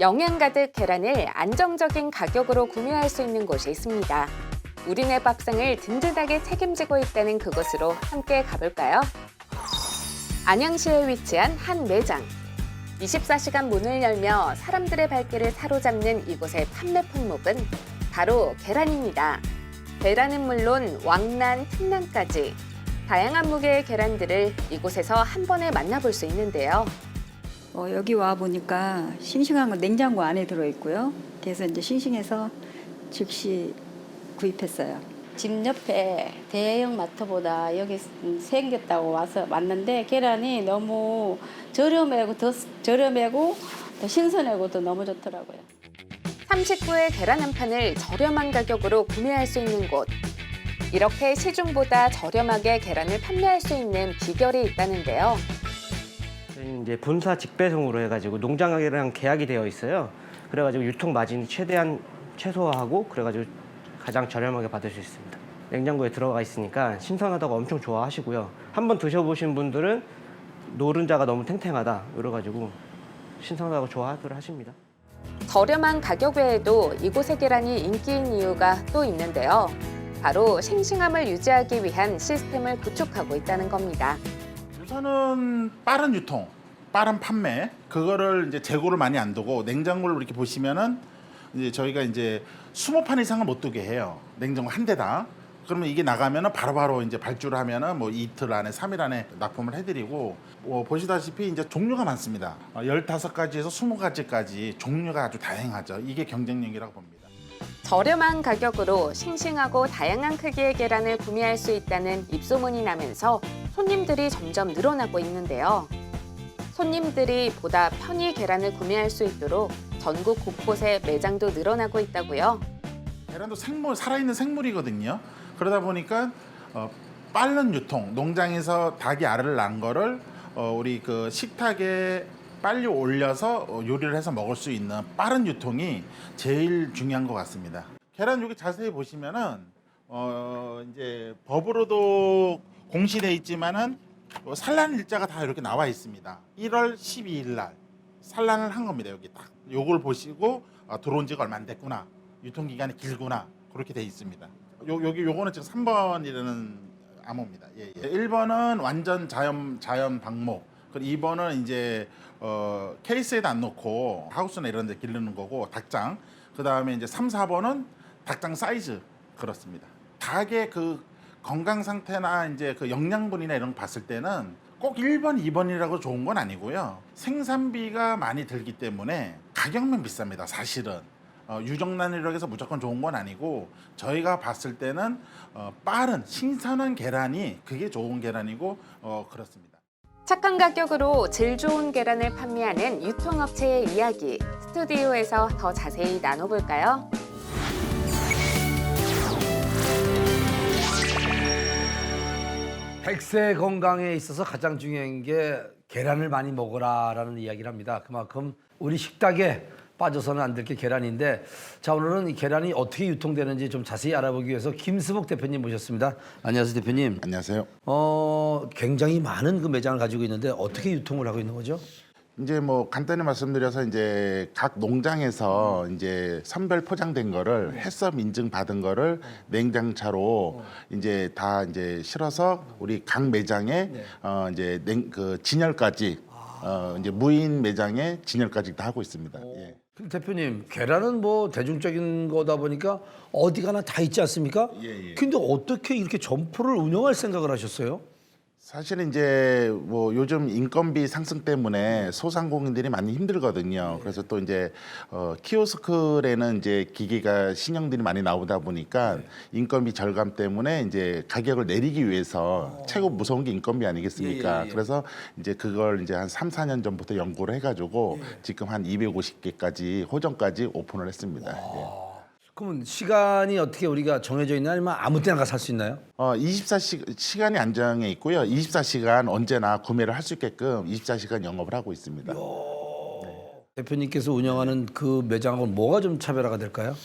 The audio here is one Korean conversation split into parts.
영양 가득 계란을 안정적인 가격으로 구매할 수 있는 곳이 있습니다. 우리네 밥상을 든든하게 책임지고 있다는 그곳으로 함께 가볼까요? 안양시에 위치한 한 매장. 24시간 문을 열며 사람들의 발길을 사로잡는 이곳의 판매 품목은 바로 계란입니다. 계란은 물론 왕란, 특란까지 다양한 무게의 계란들을 이곳에서 한 번에 만나볼 수 있는데요. 어, 여기 와 보니까 싱싱한 건 냉장고 안에 들어 있고요. 그래서 이제 싱싱해서 즉시 구입했어요. 집 옆에 대형 마트보다 여기 생겼다고 와서 왔는데 계란이 너무 저렴하고 더 저렴하고 더 신선하고 더 너무 좋더라고요. 39의 계란 한 판을 저렴한 가격으로 구매할 수 있는 곳. 이렇게 시중보다 저렴하게 계란을 판매할 수 있는 비결이 있다는데요. 저희는 이제 본사 직배송으로 해가지고 농장이랑 계약이 되어 있어요. 그래가지고 유통 마진이 최대한 최소화하고 그래가지고 가장 저렴하게 받을 수 있습니다. 냉장고에 들어가 있으니까 신선하다고 엄청 좋아하시고요. 한번 드셔보신 분들은 노른자가 너무 탱탱하다 이래가지고 신선하다고 좋아들 하십니다. 저렴한 가격 외에도 이곳의 계란이 인기인 이유가 또 있는데요. 바로 싱싱함을 유지하기 위한 시스템을 구축하고 있다는 겁니다. 우선은 빠른 유통, 빠른 판매 그거를 이제 재고를 많이 안 두고 냉장고를 이렇게 보시면은 이제 저희가 이제 20판 이상을 못 두게 해요. 냉장고 한 대다. 그러면 이게 나가면은 바로 바로 이제 발주를 하면은 뭐 이틀 안에 삼일 안에 납품을 해드리고 뭐 보시다시피 이제 종류가 많습니다. 어, 15가지에서 20가지까지 종류가 아주 다양하죠. 이게 경쟁력이라고 봅니다. 저렴한 가격으로 싱싱하고 다양한 크기의 계란을 구매할 수 있다는 입소문이 나면서 손님들이 점점 늘어나고 있는데요. 손님들이 보다 편히 계란을 구매할 수 있도록 전국 곳곳에 매장도 늘어나고 있다고요. 계란도 생물 살아있는 생물이거든요. 그러다 보니까 어, 빠른 유통, 농장에서 닭이 알을 낳은 거를 어, 우리 그 식탁에 빨리 올려서 어, 요리를 해서 먹을 수 있는 빠른 유통이 제일 중요한 것 같습니다. 계란 여기 자세히 보시면은 어, 이제 법으로도 공시돼 있지만은 어, 산란 일자가 다 이렇게 나와 있습니다. 1월 12일 날 산란을 한 겁니다. 여기 딱 요걸 보시고 아, 들어온 지가 얼마 안 됐구나. 유통 기간이 길구나. 그렇게 돼 있습니다. 요 여기 요거는 지금 3번이라는 암호입니다. 예, 예. 1번은 완전 자연 자연 방목. 그리고 2번은 이제 어, 케이스에다 안 놓고 하우스나 이런 데 기르는 거고 닭장. 그다음에 이제 3, 4번은 닭장 사이즈 그렇습니다. 닭의 그 건강 상태나 이제 그 영양분이나 이런 거 봤을 때는 꼭 1번, 2번이라고 좋은 건 아니고요. 생산비가 많이 들기 때문에 가격만 비쌉니다. 사실은. 어, 유정란이라고 해서 무조건 좋은 건 아니고 저희가 봤을 때는 어, 빠른 신선한 계란이 그게 좋은 계란이고 어, 그렇습니다. 착한 가격으로 질 좋은 계란을 판매하는 유통업체의 이야기 스튜디오에서 더 자세히 나눠볼까요? 백세 건강에 있어서 가장 중요한 게 계란을 많이 먹어라라는 이야기를 합니다. 그만큼 우리 식탁에 빠져서는 안 될 게 계란인데 자 오늘은 이 계란이 어떻게 유통되는지 좀 자세히 알아보기 위해서 김수복 대표님 모셨습니다. 안녕하세요 대표님. 안녕하세요. 어 굉장히 많은 그 매장을 가지고 있는데 어떻게 유통을 하고 있는 거죠? 이제 뭐 간단히 말씀드려서 이제 각 농장에서 이제 선별 포장된 거를 해썹 인증 받은 거를 냉장차로 이제 다 이제 실어서 우리 각 매장에 어 이제 냉 그 진열까지 어 이제 무인 매장에 진열까지 다 하고 있습니다. 예. 근데 대표님 계란은 뭐 대중적인 거다 보니까 어디 가나 다 있지 않습니까? 예, 예. 근데 어떻게 이렇게 점포를 운영할 생각을 하셨어요? 사실은 이제 뭐 요즘 인건비 상승 때문에 소상공인들이 많이 힘들거든요. 그래서 또 이제 어 키오스크에는 이제 기계가 신형들이 많이 나오다 보니까 인건비 절감 때문에 이제 가격을 내리기 위해서 최고 무서운 게 인건비 아니겠습니까? 예, 예, 예. 그래서 이제 그걸 이제 한 3, 4년 전부터 연구를 해 가지고 지금 한 250개까지 호점까지 오픈을 했습니다. 예. 그러면 시간이 어떻게 우리가 정해져 있나 아니면 아무 때나 가서 살 수 있나요? 어, 24시 시간이 안정해 있고요. 24시간 언제나 구매를 할 수 있게끔 24시간 영업을 하고 있습니다. 대표님께서 운영하는 그 매장하고는 뭐가 좀 차별화가 될까요?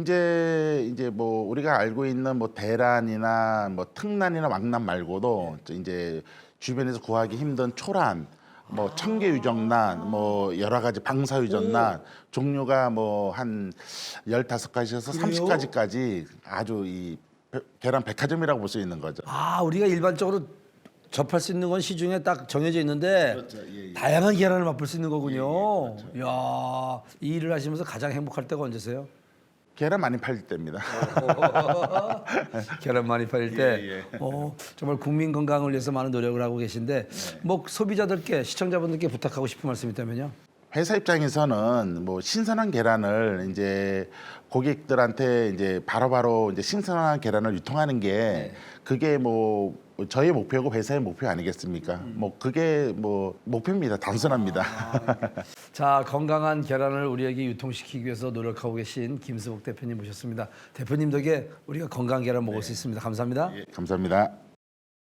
이제 이제 뭐 우리가 알고 있는 뭐 대란이나 뭐 특란이나 왕란 말고도 이제 주변에서 구하기 힘든 초란 뭐 청계 유정란, 뭐 여러 가지 방사 유정란 종류가 뭐 한 열다섯 가지에서 그래요? 삼십 가지까지 아주 이 배- 계란 백화점이라고 볼 수 있는 거죠. 아 우리가 일반적으로 접할 수 있는 건 시중에 딱 정해져 있는데 그렇죠. 예, 예. 다양한 계란을 맛볼 수 있는 거군요. 이야 이 일을 하시면서 가장 행복할 때가 언제세요? 계란 많이 팔 때입니다. 계란 많이 팔릴 때 예, 예. 어, 정말 국민 건강을 위해서 많은 노력을 하고 계신데 네. 뭐 소비자들께 시청자분들께 부탁하고 싶은 말씀 있다면요. 회사 입장에서는 뭐 신선한 계란을 이제 고객들한테 이제 바로바로 이제 신선한 계란을 유통하는 게 그게 뭐 저의 목표고 회사의 목표 아니겠습니까? 뭐 그게 뭐 목표입니다. 단순합니다. 자 건강한 계란을 우리에게 유통시키기 위해서 노력하고 계신 김수복 대표님 모셨습니다. 대표님 덕에 우리가 건강한 계란 먹을 수 있습니다. 감사합니다. 예, 감사합니다.